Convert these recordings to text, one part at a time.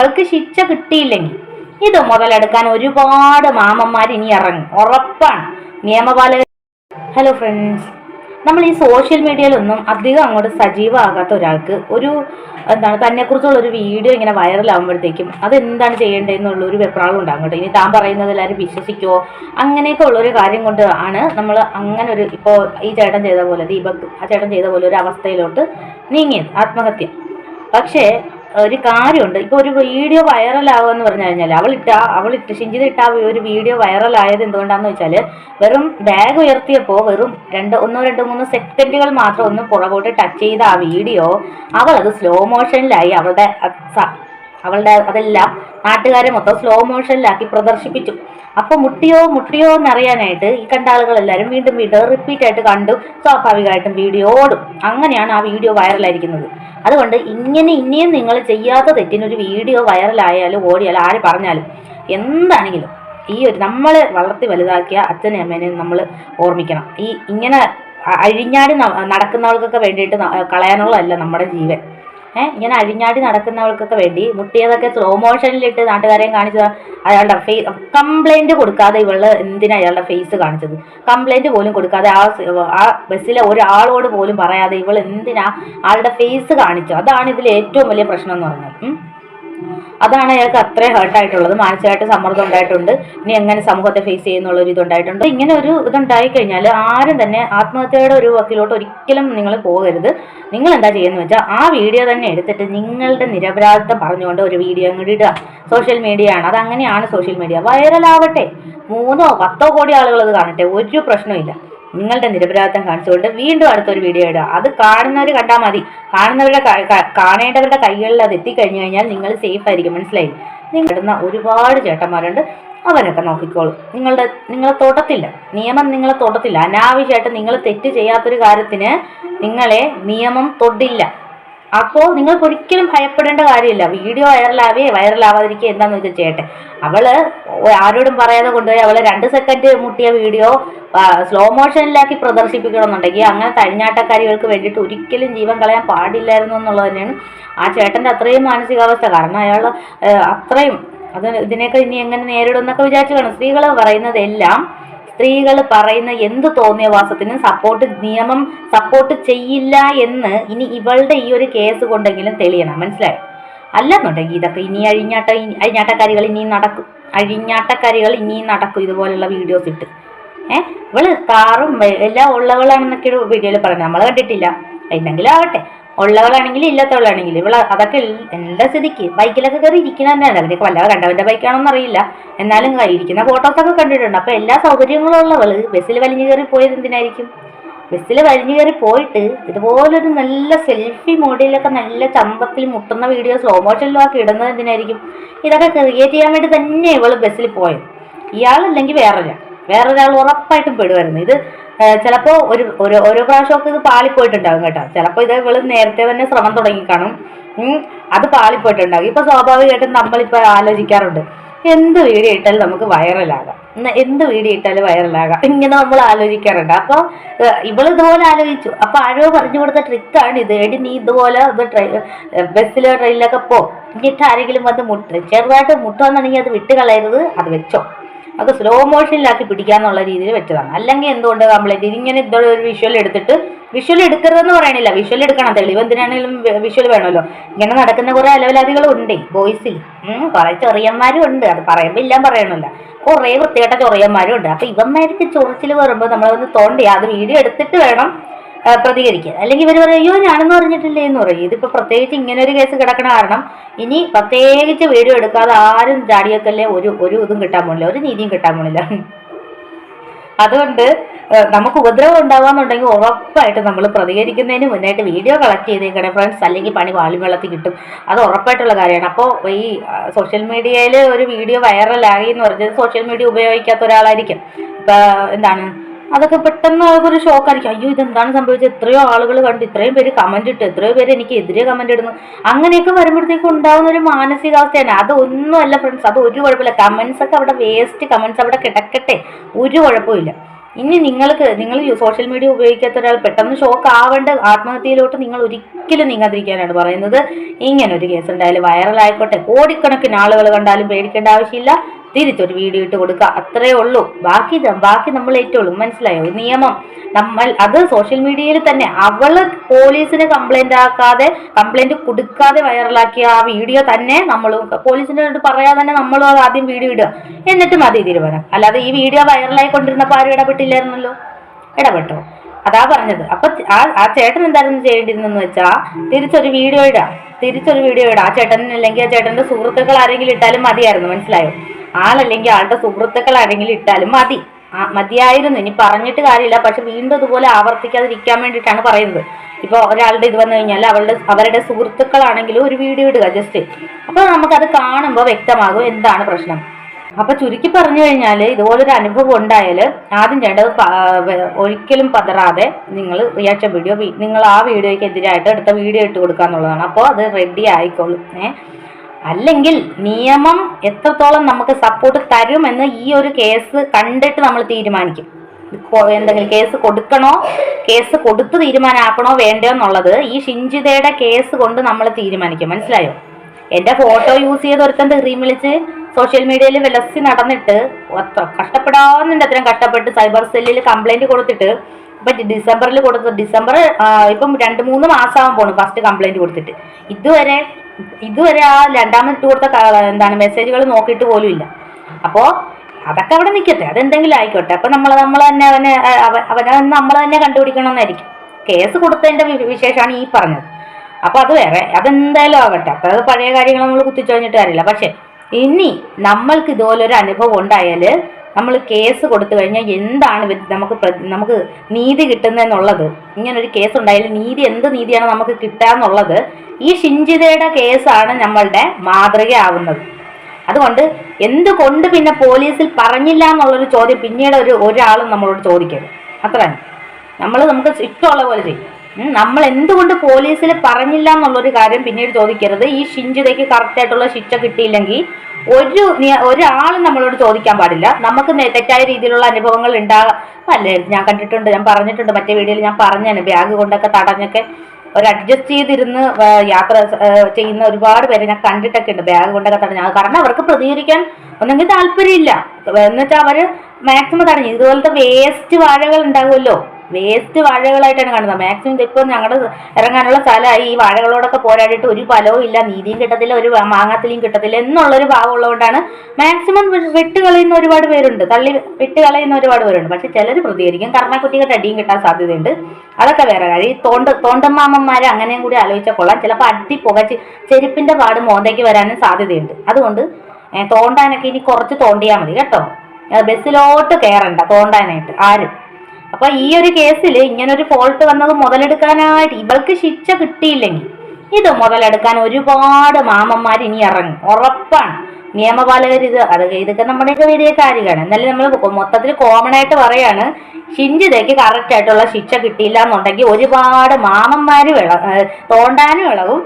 അവൾക്ക് ശിക്ഷ കിട്ടിയില്ലെങ്കിൽ. ഇത് മുതലെടുക്കാൻ ഒരുപാട് മാമന്മാർ ഇനി ഇറങ്ങും. ഉറപ്പാണ്. നിയമപാലകർ ഹലോ ഫ്രണ്ട്സ് നമ്മൾ ഈ സോഷ്യൽ മീഡിയയിലൊന്നും അധികം അങ്ങോട്ട് സജീവമാകാത്ത ഒരാൾക്ക് ഒരു എന്താണ് തന്നെക്കുറിച്ചുള്ള ഒരു വീഡിയോ ഇങ്ങനെ വൈറലാകുമ്പോഴത്തേക്കും അതെന്താണ് ചെയ്യേണ്ടതെന്നുള്ള ഒരു വെപ്രാളം ഉണ്ടാകും കേട്ടോ. ഇനി താൻ പറയുന്നത് എല്ലാവരും വിശ്വസിക്കുമോ അങ്ങനെയൊക്കെ ഉള്ളൊരു കാര്യം കൊണ്ട് ആണ് നമ്മൾ അങ്ങനെ ഒരു ഇപ്പോൾ ഈ ചേട്ടൻ ചെയ്ത പോലെ ദീപക് ആ ചേട്ടൻ ചെയ്ത പോലെ ഒരു അവസ്ഥയിലോട്ട് നീങ്ങിയത്. ആത്മഹത്യ. പക്ഷേ ഒരു കാര്യമുണ്ട്. ഇപ്പോൾ ഒരു വീഡിയോ വൈറലാകുമെന്ന് പറഞ്ഞു കഴിഞ്ഞാൽ അവൾ ഇട്ട അവൾ ഇട്ട് ഷിഞ്ചിത ഇട്ട ഒരു വീഡിയോ വൈറലായത് എന്തുകൊണ്ടാന്ന് വെച്ചാൽ വെറും ബാഗ് ഉയർത്തിയപ്പോൾ വെറും രണ്ട് ഒന്നോ രണ്ടോ മൂന്നോ സെക്കൻഡുകൾ മാത്രം ഒന്ന് പുറകോട്ട് ടച്ച് ചെയ്ത ആ വീഡിയോ അവൾ അത് സ്ലോ മോഷനിലായി അവളുടെ അവളുടെ അതെല്ലാം നാട്ടുകാരെ മൊത്തം സ്ലോ മോഷനിലാക്കി പ്രദർശിപ്പിച്ചു. അപ്പോൾ മുട്ടിയോ മുട്ടിയോ എന്നറിയാനായിട്ട് ഈ കണ്ട ആളുകളെല്ലാവരും വീണ്ടും വീണ്ടും റിപ്പീറ്റ് ആയിട്ട് കണ്ടു സ്വാഭാവികമായിട്ടും വീഡിയോ ഓടും. അങ്ങനെയാണ് ആ വീഡിയോ വൈറലായിരിക്കുന്നത്. അതുകൊണ്ട് ഇങ്ങനെ ഇനിയും നിങ്ങൾ ചെയ്യാത്ത തെറ്റിനൊരു വീഡിയോ വൈറലായാലും ഓടിയാലും ആര് പറഞ്ഞാലും എന്താണെങ്കിലും ഈ ഒരു നമ്മൾ വളർത്തി വലുതാക്കിയ അച്ഛനെയും അമ്മേനെയും നമ്മൾ ഓർമ്മിക്കണം. ഈ ഇങ്ങനെ അഴിഞ്ഞാടി നടക്കുന്നവർക്കൊക്കെ വേണ്ടിയിട്ട് കളയാനുള്ളതല്ല നമ്മുടെ ജീവൻ. ഇങ്ങനെ അഴിഞ്ഞാടി നടക്കുന്നവർക്കൊക്കെ വേണ്ടി മുട്ടിയതൊക്കെ സ്ലോ മോഷനിലിട്ട് നാട്ടുകാരെയും കാണിച്ചത്. അയാളുടെ ഫേസ് കംപ്ലൈന്റ് കൊടുക്കാതെ ഇവൾ എന്തിനാ അയാളുടെ ഫേസ് കാണിച്ചത്? കംപ്ലൈന്റ് പോലും കൊടുക്കാതെ ആ ആ ബസ്സിലെ ഒരാളോട് പോലും പറയാതെ ഇവൾ എന്തിനാ ആളുടെ ഫേസ് കാണിച്ചു അതാണ് ഇതിൽ ഏറ്റവും വലിയ പ്രശ്നം എന്ന് പറഞ്ഞത്. അതാണ് അയാൾക്ക് അത്രയും ഹേർട്ടായിട്ടുള്ളത് മാനസികമായിട്ട് സമ്മർദ്ദം ഉണ്ടായിട്ടുണ്ട്. ഇനി എങ്ങനെ സമൂഹത്തെ ഫേസ് ചെയ്യുന്നുള്ള ഒരു ഇതുണ്ടായിട്ടുണ്ട്. ഇങ്ങനെ ഒരു ഇതുണ്ടായി കഴിഞ്ഞാൽ ആരും തന്നെ ആത്മഹത്യയുടെ ഒരു വക്കിലോട്ട് ഒരിക്കലും നിങ്ങൾ പോകരുത്. നിങ്ങൾ എന്താ ചെയ്യുന്നത് വെച്ചാൽ ആ വീഡിയോ തന്നെ എടുത്തിട്ട് നിങ്ങളുടെ നിരപരാധിത്വം പറഞ്ഞുകൊണ്ട് ഒരു വീഡിയോ അങ്ങോട്ട് ഇടുക. സോഷ്യൽ മീഡിയ ആണ്. അത് അങ്ങനെയാണ് സോഷ്യൽ മീഡിയ വൈറലാവട്ടെ മൂന്നോ പത്തോ കോടി ആളുകൾ അത് കാണട്ടെ. ഒരു പ്രശ്നമില്ല നിങ്ങളുടെ നിരപരാധിത്വം കാണിച്ചുകൊണ്ട് വീണ്ടും അടുത്തൊരു വീഡിയോ ഇടുക. അത് കാണുന്നവർ കണ്ടാൽ മതി. കാണുന്നവരുടെ കാണേണ്ടവരുടെ കൈകളിൽ അത് എത്തിക്കഴിഞ്ഞു കഴിഞ്ഞാൽ നിങ്ങൾ സേഫ് ആയിരിക്കും. മനസ്സിലായി? നിങ്ങൾ ഇടുന്ന ഒരുപാട് ചേട്ടന്മാരുണ്ട്. അവരൊക്കെ നോക്കിക്കോളും. നിങ്ങളുടെ നിങ്ങളെ തൊടത്തില്ല. നിയമം നിങ്ങളെ തൊടത്തില്ല. അനാവശ്യമായിട്ട് നിങ്ങൾ തെറ്റ് ചെയ്യാത്തൊരു കാര്യത്തിന് നിങ്ങളെ നിയമം തൊടില്ല. അപ്പോൾ നിങ്ങൾക്ക് ഒരിക്കലും ഭയപ്പെടേണ്ട കാര്യമില്ല. വീഡിയോ വൈറലാവേ വൈറലാവാതിരിക്കുക എന്താന്ന് വെച്ചാൽ ചെയ്യട്ടെ. അവൾ ആരോടും പറയാതെ കൊണ്ടുപോയി അവൾ രണ്ട് സെക്കൻഡ് മുട്ടിയ വീഡിയോ സ്ലോ മോഷനിലാക്കി പ്രദർശിപ്പിക്കണമെന്നുണ്ടെങ്കിൽ അങ്ങനെ തഴിഞ്ഞാട്ടക്കാരികൾക്ക് വേണ്ടിയിട്ട് ഒരിക്കലും ജീവൻ കളയാൻ പാടില്ലായിരുന്നു എന്നുള്ളത് തന്നെയാണ് ആ ചേട്ടന്റെ അത്രയും മാനസികാവസ്ഥ. കാരണം അയാൾ അത്രയും അത് ഇതിനെയൊക്കെ ഇനി എങ്ങനെ നേരിടും എന്നൊക്കെ വിചാരിച്ചു കാണും സ്ത്രീകൾ പറയുന്നതെല്ലാം സ്ത്രീകൾ പറയുന്ന എന്ത് തോന്നിയവാസത്തിനും സപ്പോർട്ട് നിയമം സപ്പോർട്ട് ചെയ്യില്ല എന്ന് ഇനി ഇവളുടെ ഈ ഒരു കേസ് കൊണ്ടെങ്കിലും തെളിയണം. മനസ്സിലായോ? അല്ലെന്നുണ്ടെങ്കിൽ ഇതൊക്കെ ഇനി അഴിഞ്ഞാട്ട അഴിഞ്ഞാട്ടക്കാരികൾ ഇനിയും നടക്കും. അഴിഞ്ഞാട്ടക്കാരികൾ ഇനിയും നടക്കും ഇതുപോലുള്ള വീഡിയോസ് ഇട്ട്. ഏഹ് ഇവൾ കാറും എല്ലാം ഉള്ളവളാണെന്നൊക്കെ വീഡിയോയിൽ പറയുന്നത്. നമ്മൾ കണ്ടിട്ടില്ല. എന്തെങ്കിലും ആവട്ടെ ഉള്ളവളാണെങ്കിലും ഇല്ലാത്തവളാണെങ്കിലും ഇവൾ അതൊക്കെ എല്ലാ സ്ഥിതിക്ക്? ബൈക്കിലൊക്കെ കയറി ഇരിക്കണ തന്നെയാണ്. അതിനൊക്കെ വല്ലാതെ കണ്ടവന്റെ ബൈക്കാണോന്ന് അറിയില്ല. എന്നാലും ഇരിക്കുന്ന ഫോട്ടോസൊക്കെ കണ്ടിട്ടുണ്ട്. അപ്പൊ എല്ലാ സൗകര്യങ്ങളും ഉള്ളവൾ ബസ്സിൽ വലിഞ്ഞു കയറി പോയത് എന്തിനായിരിക്കും? ബസ്സിൽ വലിഞ്ഞു കയറി പോയിട്ട് ഇതുപോലൊരു നല്ല സെൽഫി മോഡിലൊക്കെ നല്ല ചമ്പത്തിൽ മുട്ടുന്ന വീഡിയോ സ്ലോ ഒക്കെ ഇടുന്നത് എന്തിനായിരിക്കും? ഇതൊക്കെ ക്രിയേറ്റ് ചെയ്യാൻ വേണ്ടി തന്നെ ഇവൾ ബസ്സിൽ പോയത്. ഇയാളല്ലെങ്കിൽ വേറൊരാൾ. വേറൊരാൾ ഉറപ്പായിട്ടും പെടുമായിരുന്നു. ഇത് ചിലപ്പോൾ ഒരു ഒരു ഓരോ പ്രാവശ്യമൊക്കെ ഇത് പാളിപ്പോയിട്ടുണ്ടാകും കേട്ടോ. ചിലപ്പോൾ ഇത് ഇവൾ നേരത്തെ തന്നെ ശ്രമം തുടങ്ങി കാണും. അത് പാളിപ്പോയിട്ടുണ്ടാകും. ഇപ്പൊ സ്വാഭാവികമായിട്ടും നമ്മളിപ്പോൾ ആലോചിക്കാറുണ്ട് എന്ത് വീഡിയോ ഇട്ടാലും നമുക്ക് വൈറലാകാം. എന്ത് വീഡിയോ ഇട്ടാലും വൈറലാകാം. ഇങ്ങനെ നമ്മൾ ആലോചിക്കാറുണ്ട്. അപ്പോൾ ഇവൾ ഇതുപോലെ ആലോചിച്ചു. അപ്പൊ ആരോ പറഞ്ഞു കൊടുത്ത ട്രിക്കാണ് ഇത്. എടി നീ ഇതുപോലെ ബസ്സിലോ ട്രെയിനിലൊക്കെ പോ. എന്നിട്ട് ആരെങ്കിലും വന്ന് മുട്ട് ചെറുതായിട്ട് മുട്ടുവെന്നുണ്ടെങ്കിൽ അത് വിട്ട് കളയരുത് അത് വെച്ചോ. അത് സ്ലോ മോഷനിലാക്കി പിടിക്കാന്നുള്ള രീതിയിൽ വെച്ചതാണ്. അല്ലെങ്കിൽ എന്തുകൊണ്ട് നമ്മൾ ഇതിങ്ങനെ ഇതോടെ ഒരു വിഷ്വൽ എടുത്തിട്ട് വിഷ്വൽ എടുക്കരുതെന്ന് പറയണില്ല. വിഷ്വൽ എടുക്കണം. തെളിവ് എന്തിനാണെങ്കിലും വിഷ്വൽ വേണമല്ലോ. ഇങ്ങനെ നടക്കുന്ന കുറേ അലവലാദികളും ഉണ്ട്. ബോയ്സിൽ കുറേ ചെറിയന്മാരും ഉണ്ട്. അത് പറയുമ്പോൾ ഇല്ലാൻ പറയണമല്ല കുറേ വൃത്തികെട്ട ചൊറിയന്മാരും ഉണ്ട്. അപ്പൊ ഇവന്മാർക്ക് ചൊറിച്ചിൽ വരുമ്പോൾ നമ്മളൊന്ന് തോണ്ടി. അത് വീഡിയോ എടുത്തിട്ട് വേണം ആ, പ്രതികരിക്കാൻ അല്ലെങ്കിൽ ഇവർ പറയും അയ്യോ ഞാനൊന്നും അറിഞ്ഞിട്ടില്ലേ എന്ന് പറയും. ഇതിപ്പോ പ്രത്യേകിച്ച് ഇങ്ങനെ ഒരു കേസ് കിടക്കണ കാരണം ഇനി പ്രത്യേകിച്ച് വീഡിയോ എടുക്കാതെ ആരും ചാടിയൊക്കെല്ലേ ഒരു ഒരു ഇതും കിട്ടാൻ പോണില്ല. ഒരു നീതിയും കിട്ടാൻ പോണില്ല. അതുകൊണ്ട് നമുക്ക് ഉപദ്രവം ഉണ്ടാവാന്നുണ്ടെങ്കിൽ ഉറപ്പായിട്ട് നമ്മൾ പ്രതികരിക്കുന്നതിന് മുന്നായിട്ട് വീഡിയോ കളക്ട് ചെയ്തേക്കണേ ഫ്രണ്ട്സ് അല്ലെങ്കിൽ പണി വാളി വെള്ളത്തിൽ കിട്ടും. അത് ഉറപ്പായിട്ടുള്ള കാര്യമാണ്. അപ്പോൾ ഈ സോഷ്യൽ മീഡിയയിൽ ഒരു വീഡിയോ വൈറലായി എന്ന് പറഞ്ഞത് സോഷ്യൽ മീഡിയ ഉപയോഗിക്കാത്ത ഒരാളായിരിക്കും. ഇപ്പം എന്താണ്? അതൊക്കെ പെട്ടെന്ന് ഒരു ഷോക്ക് ഷോക്കായിരിക്കും അയ്യോ ഇതെന്താണ് സംഭവിച്ചത്? എത്രയോ ആളുകൾ കണ്ടു ഇത്രയും പേര് കമന്റ് ഇട്ട് എത്രയോ പേര് എനിക്ക് എതിരെ കമന്റ് ഇടുന്നു. അങ്ങനെയൊക്കെ വരുമ്പോഴത്തേക്കും ഉണ്ടാവുന്ന ഒരു മാനസികാവസ്ഥയാണ്. അത് ഒന്നുമല്ല ഫ്രണ്ട്സ് അത് ഒരു കുഴപ്പമില്ല. കമന്റ്സ് ഒക്കെ അവിടെ വേസ്റ്റ് കമന്റ്സ് അവിടെ കിടക്കട്ടെ. ഒരു കുഴപ്പമില്ല ഇനി നിങ്ങൾക്ക് നിങ്ങൾ സോഷ്യൽ മീഡിയ ഉപയോഗിക്കാത്ത ഒരാൾ പെട്ടെന്ന് ഷോക്ക് ആവേണ്ട ആത്മഹത്യയിലോട്ട് നിങ്ങൾ ഒരിക്കലും നീങ്ങാതിരിക്കാനാണ് പറയുന്നത്. ഇങ്ങനെ ഒരു കേസ് ഉണ്ടായാലും വൈറലായിക്കോട്ടെ കോടിക്കണക്കിന് ആളുകൾ കണ്ടാലും പേടിക്കേണ്ട ആവശ്യമില്ല. തിരിച്ചൊരു വീഡിയോ ഇട്ട് കൊടുക്കുക. അത്രേ ഉള്ളൂ. ബാക്കി ബാക്കി നമ്മൾ ഏറ്റുള്ളൂ മനസ്സിലായോ? നിയമം. നമ്മൾ അത് സോഷ്യൽ മീഡിയയിൽ തന്നെ അവൾ പോലീസിന് കംപ്ലൈന്റ് ആക്കാതെ കംപ്ലൈന്റ് കൊടുക്കാതെ വൈറലാക്കിയ ആ വീഡിയോ തന്നെ നമ്മൾ പോലീസിന്റെ അടുത്ത് പറയാതെ തന്നെ നമ്മളും അത് ആദ്യം വീഡിയോ ഇടുക. എന്നിട്ട് മതി തീരുമാനം. അല്ലാതെ ഈ വീഡിയോ വൈറലായി കൊണ്ടിരുന്നപ്പോൾ ആരും ഇടപെട്ടില്ലായിരുന്നല്ലോ. ഇടപെട്ടോ? അതാ പറഞ്ഞത്. അപ്പൊ ആ ആ ചേട്ടൻ എന്തായിരുന്നു ചെയ്യേണ്ടിരുന്നെന്ന് വെച്ചാൽ തിരിച്ചൊരു വീഡിയോ ഇടാം. തിരിച്ചൊരു വീഡിയോ ഇടാം. ആ ചേട്ടൻ അല്ലെങ്കിൽ ആ ചേട്ടന്റെ സുഹൃത്തുക്കൾ ആരെങ്കിലും ഇട്ടാലും മതിയായിരുന്നു. മനസ്സിലായോ? ആളല്ലെങ്കിൽ ആളുടെ സുഹൃത്തുക്കൾ ആരെങ്കിലും ഇട്ടാലും മതി. മതിയായിരുന്നു. ഇനി പറഞ്ഞിട്ട് കാര്യമില്ല. പക്ഷെ വീണ്ടും ഇതുപോലെ ആവർത്തിക്കാതിരിക്കാൻ വേണ്ടിയിട്ടാണ് പറയുന്നത്. ഇപ്പോൾ ഒരാളുടെ ഇത് വന്നു കഴിഞ്ഞാൽ അവളുടെ അവരുടെ സുഹൃത്തുക്കളാണെങ്കിലും ഒരു വീഡിയോ ഇടുക ജസ്റ്റ് അപ്പോൾ നമുക്കത് കാണുമ്പോൾ വ്യക്തമാകും എന്താണ് പ്രശ്നം. അപ്പൊ ചുരുക്കി പറഞ്ഞു കഴിഞ്ഞാൽ ഇതുപോലൊരു അനുഭവം ഉണ്ടായാൽ ആദ്യം ചെയ്യേണ്ടത് ഒരിക്കലും പതറാതെ നിങ്ങൾ റിയാക്ഷൻ വീഡിയോ നിങ്ങൾ ആ വീഡിയോയ്ക്ക് എതിരായിട്ട് അടുത്ത വീഡിയോ ഇട്ട് കൊടുക്കുക എന്നുള്ളതാണ്. അപ്പോൾ അത് റെഡി ആയിക്കോളും. ഏ? അല്ലെങ്കിൽ നിയമം എത്രത്തോളം നമുക്ക് സപ്പോർട്ട് തരുമെന്ന് ഈ ഒരു കേസ് കണ്ടിട്ട് നമ്മൾ തീരുമാനിക്കും. എന്തെങ്കിലും കേസ് കൊടുക്കണോ കേസ് കൊടുത്ത് തീരുമാനമാക്കണോ വേണ്ടയോ എന്നുള്ളത് ഈ ഷിഞ്ചിതയുടെ കേസ് കൊണ്ട് നമ്മൾ തീരുമാനിക്കും. മനസ്സിലായോ? എന്റെ ഫോട്ടോ യൂസ് ചെയ്ത് ഒരുത്തൻ തെറിയും വിളിച്ച് സോഷ്യൽ മീഡിയയിൽ വിലസി നടന്നിട്ട് അത്ര കഷ്ടപ്പെടാവുന്നുണ്ട് അത്രയും കഷ്ടപ്പെട്ട് സൈബർ സെല്ലിൽ കംപ്ലൈന്റ് കൊടുത്തിട്ട് ഇപ്പൊ ഡിസംബറിൽ കൊടുത്തു ഡിസംബർ ഇപ്പം രണ്ട് മൂന്ന് മാസമാകാൻ പോണു ഫസ്റ്റ് കംപ്ലൈന്റ് കൊടുത്തിട്ട്. ഇതുവരെ ഇതുവരെ ആ രണ്ടാമത് കൊടുത്ത എന്താണ് മെസ്സേജുകൾ നോക്കിയിട്ട് പോലും ഇല്ല. അപ്പോ അതൊക്കെ അവിടെ നിൽക്കട്ടെ അതെന്തെങ്കിലും ആയിക്കോട്ടെ. അപ്പൊ നമ്മൾ നമ്മൾ തന്നെ അവനെ അവനെ നമ്മൾ തന്നെ കണ്ടുപിടിക്കണമെന്നായിരിക്കും കേസ് കൊടുത്തതിന്റെ വി- വിശേഷമാണ് ഈ പറഞ്ഞത്. അപ്പൊ അത് വേറെ. അതെന്തായാലും ആകട്ടെ അപ്പൊ അത് പഴയ കാര്യങ്ങൾ നമ്മൾ കുത്തിച്ചൊഴിഞ്ഞിട്ട് കാര്യമില്ല. പക്ഷെ ഇനി നമ്മൾക്ക് ഇതുപോലൊരു അനുഭവം ഉണ്ടായാൽ നമ്മൾ കേസ് കൊടുത്തു കഴിഞ്ഞാൽ എന്താണ് നമുക്ക് നമുക്ക് നീതി കിട്ടുന്നതെന്നുള്ളത്. ഇങ്ങനൊരു കേസ് ഉണ്ടായാലും നീതി എന്ത് നീതിയാണ് നമുക്ക് കിട്ടാന്നുള്ളത് ഈ ഷിഞ്ചിതയുടെ കേസാണ് നമ്മളുടെ മാതൃകയാവുന്നത്. അതുകൊണ്ട് എന്തുകൊണ്ട് പിന്നെ പോലീസിൽ പറഞ്ഞില്ല എന്നുള്ളൊരു ചോദ്യം പിന്നീട് ഒരു ഒരാളും നമ്മളോട് ചോദിക്കരുത്. അത്ര തന്നെ നമ്മൾ നമുക്ക് ഇഷ്ടമുള്ള പോലെ ചെയ്യും. നമ്മൾ എന്തുകൊണ്ട് പോലീസിൽ പറഞ്ഞില്ല എന്നുള്ളൊരു കാര്യം പിന്നീട് ചോദിക്കരുത്. ഈ ഷിഞ്ചിതയ്ക്ക് കറക്റ്റ് ആയിട്ടുള്ള ശിക്ഷ കിട്ടിയില്ലെങ്കിൽ ഒരു ഒരാളും നമ്മളോട് ചോദിക്കാൻ പാടില്ല. നമുക്ക് തെറ്റായ രീതിയിലുള്ള അനുഭവങ്ങൾ ഉണ്ടാകാം അല്ലേ? ഞാൻ കണ്ടിട്ടുണ്ട് ഞാൻ പറഞ്ഞിട്ടുണ്ട് മറ്റേ വീഡിയോയിൽ ഞാൻ പറഞ്ഞാണ്. ബാഗ് കൊണ്ടൊക്കെ തടഞ്ഞൊക്കെ ഒരു അഡ്ജസ്റ്റ് ചെയ്തിരുന്ന് യാത്ര ചെയ്യുന്ന ഒരുപാട് പേരെ ഞാൻ കണ്ടിട്ടൊക്കെ ഉണ്ട്. ബാഗ് കൊണ്ടൊക്കെ തടഞ്ഞ. കാരണം അവർക്ക് പ്രതികരിക്കാൻ ഒന്നെങ്കിൽ താല്പര്യമില്ല. എന്നുവെച്ചാൽ അവർ മാക്സിമം തടഞ്ഞു. ഇതുപോലത്തെ വേസ്റ്റ് വാഴകൾ ഉണ്ടാകുമല്ലോ വേസ്റ്റ് വാഴകളായിട്ടാണ് കാണുന്നത്. മാക്സിമം ഇപ്പോൾ ഞങ്ങളുടെ ഇറങ്ങാനുള്ള സ്ഥലമായി ഈ വാഴകളോടൊക്കെ പോരാടിയിട്ട് ഒരു ഫലവും ഇല്ല നീതിയും കിട്ടത്തില്ല ഒരു മാങ്ങാത്തിലും കിട്ടത്തില്ല എന്നുള്ളൊരു ഭാവം ഉള്ളതുകൊണ്ടാണ് മാക്സിമം വെട്ട് കളയുന്ന ഒരുപാട് പേരുണ്ട്. തള്ളി വെട്ട് കളയുന്ന ഒരുപാട് പേരുണ്ട്. പക്ഷെ ചിലർ പ്രതികരിക്കും. കർണക്കുട്ടികളുടെ അടിയും കിട്ടാൻ സാധ്യതയുണ്ട്. അതൊക്കെ വേറെ കാര്യം. ഈ തോണ്ട തോണ്ടമാമന്മാരെ അങ്ങനെയും കൂടി ആലോചിച്ചാൽ കൊള്ളാം. ചിലപ്പോൾ അടി പുകച്ച് ചെരുപ്പിന്റെ പാട് മോന്തയ്ക്ക് വരാനും സാധ്യതയുണ്ട്. അതുകൊണ്ട് തോണ്ടാനൊക്കെ ഇനി കുറച്ച് തോണ്ടിയാൽ മതി. കേട്ടോ? ബസ്സിലോട്ട് കയറണ്ട തോണ്ടാനായിട്ട് ആരും. അപ്പൊ ഈ ഒരു കേസിൽ ഇങ്ങനെ ഒരു ഫോൾട്ട് വന്നത് മുതലെടുക്കാനായിട്ട് ഇവൾക്ക് ശിക്ഷ കിട്ടിയില്ലെങ്കിൽ ഇത് മുതലെടുക്കാൻ ഒരുപാട് മാമന്മാർ ഇനി ഇറങ്ങും. ഉറപ്പാണ്. നിയമപാലകർ ഇത് അത് ഇതൊക്കെ നമ്മുടെയൊക്കെ വലിയ കാര്യമാണ് എന്നാലും നമ്മൾ മൊത്തത്തിൽ കോമൺ ആയിട്ട് പറയാണ് ഷിഞ്ചിതയ്ക്ക് കറക്റ്റ് ആയിട്ടുള്ള ശിക്ഷ കിട്ടിയില്ല എന്നുണ്ടെങ്കിൽ ഒരുപാട് മാമന്മാര് വിള തോണ്ടാനും ഇളകും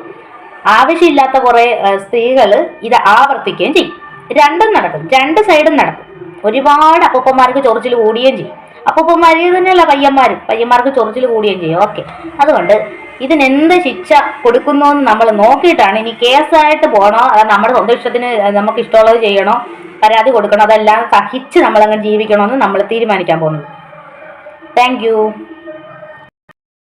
ആവശ്യമില്ലാത്ത കുറെ സ്ത്രീകൾ ഇത് ആവർത്തിക്കുകയും ചെയ്യും. രണ്ടും നടക്കും. രണ്ട് സൈഡും നടക്കും. ഒരുപാട് അപ്പൂപ്പന്മാർക്ക് ചൊറിച്ചിൽ കൂടുകയും ചെയ്യും. അപ്പൂപ്പന്മാർ തന്നെയല്ല പയ്യന്മാരും? പയ്യന്മാർക്ക് ചൊറിച്ചിൽ കൂടുകയും ചെയ്യും. ഓക്കെ. അതുകൊണ്ട് ഇതിനെന്ത് ശിക്ഷ കൊടുക്കുന്നു എന്ന് നമ്മൾ നോക്കിയിട്ടാണ് ഇനി കേസായിട്ട് പോകണോ? അത് നമ്മുടെ സ്വന്തം ഇഷ്ടത്തിന് നമുക്ക് ഇഷ്ടമുള്ളത് ചെയ്യണോ? പരാതി കൊടുക്കണോ? അതെല്ലാം സഹിച്ച് നമ്മളങ്ങനെ ജീവിക്കണോ എന്ന് നമ്മൾ തീരുമാനിക്കാൻ പോകുന്നത്. താങ്ക്